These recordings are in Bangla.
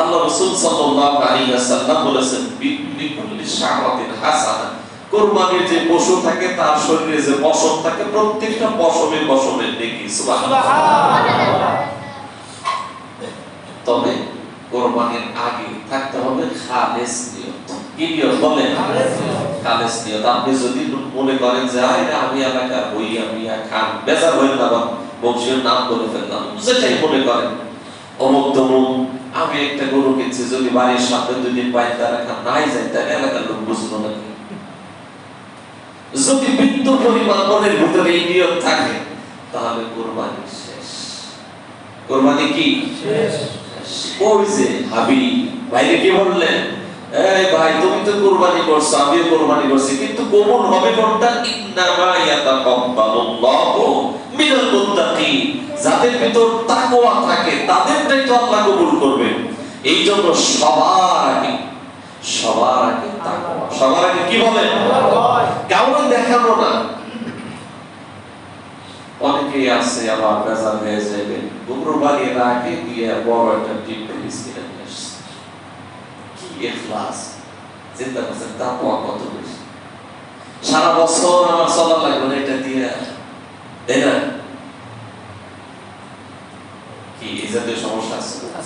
আল্লাহ রাসূল সাল্লাল্লাহু আলাইহি ওয়াসাল্লাম বলেছেন বিকুল্লি হাসানা। কুরবানির যে পশু থাকে তার শরীরে যে পশম থাকে প্রত্যেকটা পশমের পশমের নেকি সুবহানাল্লাহ। তবে কোরবানির আগে থাকতে হবে খালেস নিয়ত। কি নিয়ত। খালেস নিয়ত। আপনি যদি মনে করেন যে আমি এলাকার বই আমি খান বেজার হয়ে না বংশীয় নাম বলে ফেললাম। যেটাই মনে করেন। অমুক তমুক আমি একটা গরু কিনছি যদি বাড়ির সামনে দুই দিন বাইরে রাখা নাই যায় তাহলে এলাকার লোক বুঝলো নাকি যদি বিন্দু পরিমাণ মনের ভিতরে এই নিয়ত থাকে তাহলে কোরবানি শেষ। কোরবানি কি? ওই যে হাবি ভাইরে কি বললেন? এই ভাই তুমি তো কুরবানি করছ আমিও কুরবানি করছি কিন্তু কবুল হবে কোনটা? ইন্নামা ইয়াতাকাব্বালুল্লাহু মিনাল যাদের ভিতর তাকওয়া থাকে তাদেরটাই তো আল্লাহ কবুল করবেন এই জন্য সবার আগে সবার আগে তাকওয়া। সবার আগে কি বলে? কাউকে দেখানো না? অনেকেই আছে, আবার বেজার হয়ে যাবে কুরবানির আগে দিয়ে বড় একটা টিপ ফিস কিনে নিয়ে আসছে। কি ইখলাস চিন্তা করছেন, তাকওয়া কত বেশি? সারা বছর আমার চলা লাগবে এটা দিয়ে। তাই না কি এই জাতীয় সমস্যা আছে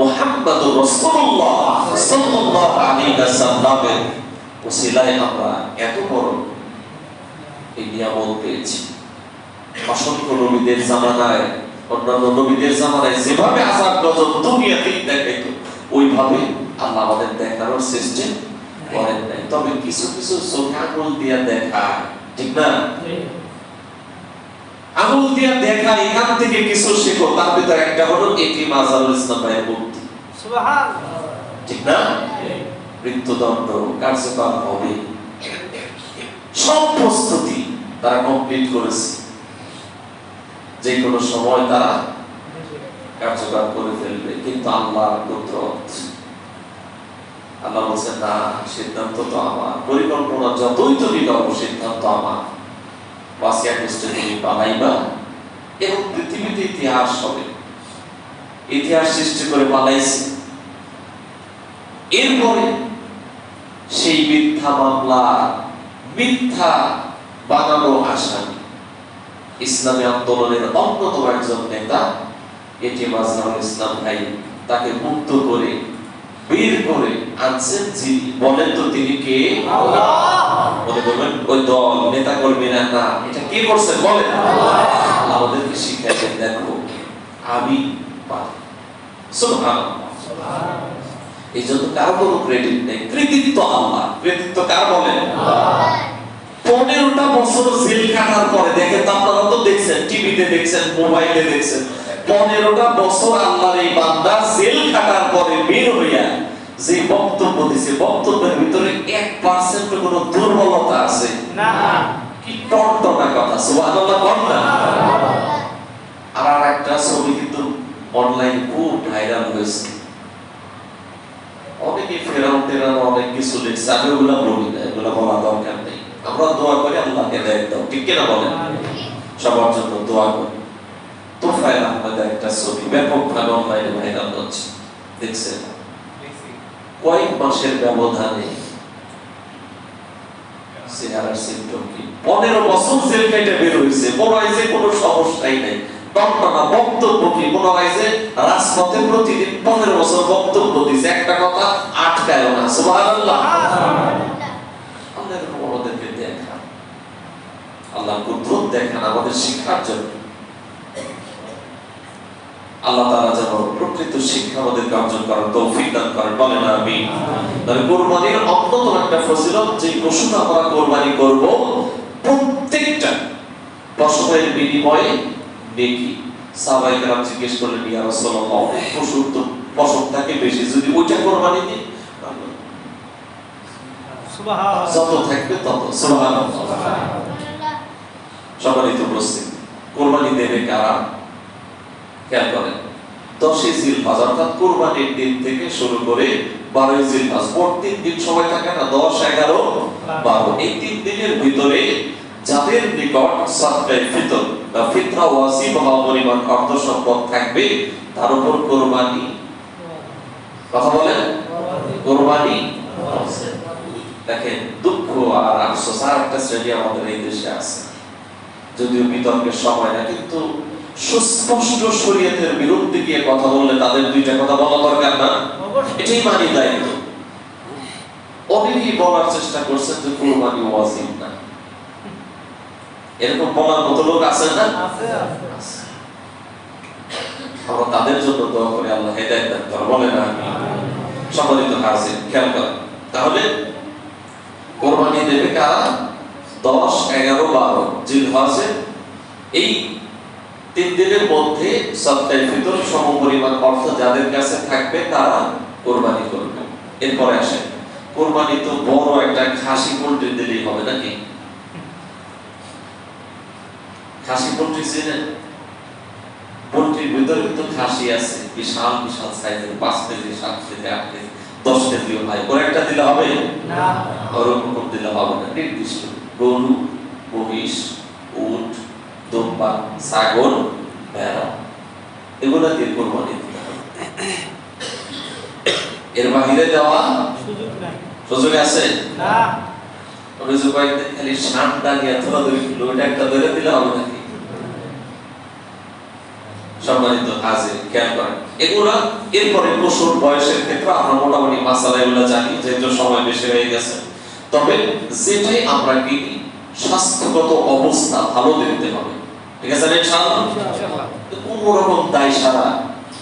মুহাম্মদুর রাসূলুল্লাহ সাল্লাল্লাহু আলাইহি ওসিলায় আমরা এত বড় এই নিয়ামত পেয়েছি। অসংখ্য নবীদের জামানায়, অন্যান্য নবীদের জামানায় যেভাবে গজব দুনিয়াতেই দেখাইত, ওইভাবে আল্লাহ আমাদের দেখানোর সিস্টেম করেন নাই। তবে কিছু কিছু আঙুল দিয়া দেখা ঠিক না? আঙুল দিয়া দেখা এখান থেকে কিছু শেখো। তার ভিতরে একটা হলো এটি মাজারুল ইসলাম ভাইয়ের যে কোনো সময় আল্লাহ না, সিদ্ধান্ত তো আমার। পরিকল্পনা যতই তুমি করো, সিদ্ধান্ত আমার। বাসিয়া গোষ্ঠী তুমি এবং পৃথিবীতে ইতিহাস হবে। ইতিহাস সৃষ্টি করে পালাইছে এরপরে সেই মিথ্যা মামলা মিথ্যা বানানো আসামি ইসলামী আন্দোলনের অন্যতম একজন নেতা এটি মাজহারুল ইসলাম ভাই তাকে মুক্ত করে বের করে আনছেন যিনি বলেন তো তিনি কে? মনে করবেন ওই দল নেতা কর্মীরা না এটা কে করছে বলেন? আমাদেরকে শিখাইছেন দেখো আমি পারি সুবহানাল্লাহ। এই জন্য কারও কোনো ক্রেডিট নেই। কৃতিত্ব আল্লাহ। কৃতিত্ব কার বলেন পনেরোটা বছর জেল কাটার পরে দেখেন তো আপনারা তো দেখছেন টিভিতে দেখছেন মোবাইলে দেখছেন। পনেরোটা বছর আল্লাহর এই বান্দা জেল কাটার পরে বের হইয়া যে বক্তব্য দিছে বক্তব্যের ভিতরে এক পার্সেন্ট কোনো দুর্বলতা আছে। না। কি টনটনা কথা সুবহানাল্লাহ কর না আর আর একটা ছবি কিন্তু অনলাইন খুব ভাইরাল হয়েছে। অনেক কিছু লিখছে আমি ওগুলো বলি না, এগুলো বলা দরকার নেই। আমরা দোয়া করি আল্লাহকে দেয় দাও ঠিক কিনা বলেন? সবার জন্য দোয়া করি। একটা ছবি, ব্যাপকভাবে অনলাইনে ভাইরাল হচ্ছে। দেখছেন? কয়েক মাসের ব্যবধানে চেহারার সিমটম কি? পনেরো বছর জেল কেটে বের হয়েছে মনে হয় যে কোনো সমস্যাই নেই। টনটনা বক্তব্য কি মনে হয় যে রাজপথে প্রতিদিন পনেরো বছর বক্তব্য দিছে। একটা কথা আটকায় না। এরকম আমাদেরকে আল্লাহ কুদরত দেখান আমাদের শিক্ষার জন্য। আল্লাহ তাআলা যেন প্রকৃত শিক্ষা আমাদেরকে অর্জন করার তৌফিক দান করেন। বলেন আমি তবে কোরবানির অন্যতম একটা ফজিলত, যে পশুটা আমরা কোরবানি করব, প্রত্যেকটা পশুদের বিনিময়ে নেকি সাহাবায়ে কেরাম জিজ্ঞেস করলেন ইয়া রাসূলুল্লাহ পশুর তো পশম থাকে বেশি যদি ওইটা কোরবানি দিই সুবহানাল্লাহ। যত থাকবে তত সুবহানাল্লাহ। সম্মানিত উপস্থিতি কোরবানি দেবে কারা? খেয়াল করেন দশই জিলহাজ অর্থাৎ কোরবানির দিন থেকে শুরু করে বারোই মোট তিন দিন সময় থাকে না? দশ এগারো বারো। এই তিন দিনের ভিতরে যাদের নিকট সাদকায়ে ফিতর বা ফিতরা ওয়াজিব হওয়া পরিমাণ অর্থ সম্পদ থাকবে তার উপর কোরবানি কথা বলেন? কোরবানি দেখেন দুঃখ আর আফসোস আর একটা শ্রেণি আমাদের এই দেশে আছে। যদিও বিতর্কের সময় না কিন্তু সুস্পষ্ট শরীয়তের বিরুদ্ধে গিয়ে কথা বললে তাদের দুইটা কথা বলা দরকার না? এটাই মানি দায়িত্ব অনেকেই বলার চেষ্টা করছেন যে কোরবানি ওয়াজিব না। এরকম বলার মতো লোক আছে না। আমরা তাদের জন্য দোয়া করে আল্লাহ হেদায়েত দান করেন বলেন আমি সম্মানিত হাজির খেয়াল করেন। তাহলে কোরবানি দেবে কারা? দশ এগারো বারো জিলহজে এই তিন দিনের মধ্যে সপ্তাহে ফিতর সম পরিমাণ অর্থ যাদের কাছে থাকবে তারা কোরবানি করবে। এরপরে আসে কোরবানি তো বড় একটা খাসি পোল্ট্রি দিলেই হবে নাকি? খাসি পোল্ট্রি চেনেন? পোল্ট্রির ভিতরে কিন্তু খাসি আছে। বিশাল বিশাল সাইজের পাঁচ কেজি সাত কেজি আট কেজি দশ কেজিও হয়। ওর একটা দিলে হবে? না। ওরকম দিলে হবে না। নির্দিষ্ট। গরু মহিষ উট দুম্বা ছাগল ভেড়া এগুলো দিয়ে কোরবানি দিতে হবে। এর বাহিরে দেওয়া সুযোগ আছে? না। ওই যে কয়েকদিন খালি ষাটটা নিয়ে ধরা ধরে ওইটা একটা ধরে দিলে হবে নাকি? সম্মানিত হাজির খেয়াল করেন। এগুলা এরপরে পশুর বয়সের ক্ষেত্রে আমরা মোটামুটি মাসালা এগুলো জানি যেহেতু সময় বেশি হয়ে গেছে। তবে যেটাই আমরা কিনি স্বাস্থ্যগত অবস্থা ভালো দেখতে হবে ঠিক আছে কোন রকম দায় সারা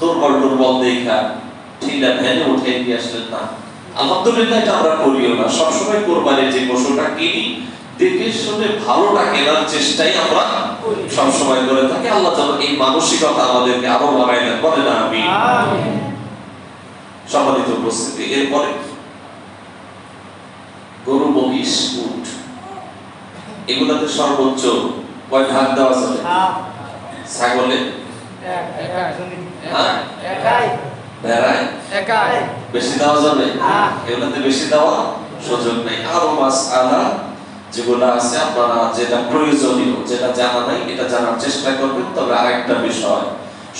দুর্বল দুর্বল দেখা ঠিলা ভ্যানে উঠে দিয়ে আসলেন না। আলহামদুলিল্লাহ এটা আমরা করিও না। সবসময় কোরবানির যে পশুটা কিনি দেখে শুনে ভালোটা কেনার চেষ্টাই আমরা সবসময় করে থাকি। আল্লাহ যেন এই মানসিকতা আমাদেরকে আরও বাড়াই দেন। বলে না আমি সম্মানিত উপস্থিতি এরপরে গরু মহিষ উট এগুলাতে সর্বোচ্চ কয় ভাগ দেওয়া যাবে ছাগলে? হ্যাঁ? ভেড়ায়? বেশি দেওয়া যাবে? হ্যাঁ। এগুলোতে বেশি দেওয়া সুযোগ নেই। আরও মাস আলা যেগুলো আছে আপনারা যেটা প্রয়োজনীয় যেটা জানা নাই এটা জানার চেষ্টা করবেন। তবে আরেকটা বিষয়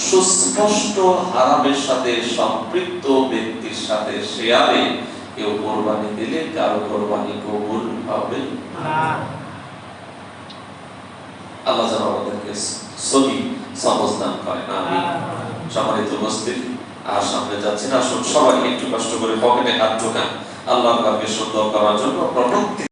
সুস্পষ্ট হারামের সাথে সম্পৃক্ত ব্যক্তির সাথে শেয়ারে কেউ কোরবানি দিলে কারও কোরবানি কবুল হবে আল্লাহ যেন আমাদেরকে সহি সমজদান করেন আমি সম্মানিত উপস্থিতি আর সামনে যাচ্ছি না। আসুন সবাই একটু কষ্ট করে পকেটে হাত ঢোকান। আল্লাহ সুন্দর করার জন্য প্রত্যেক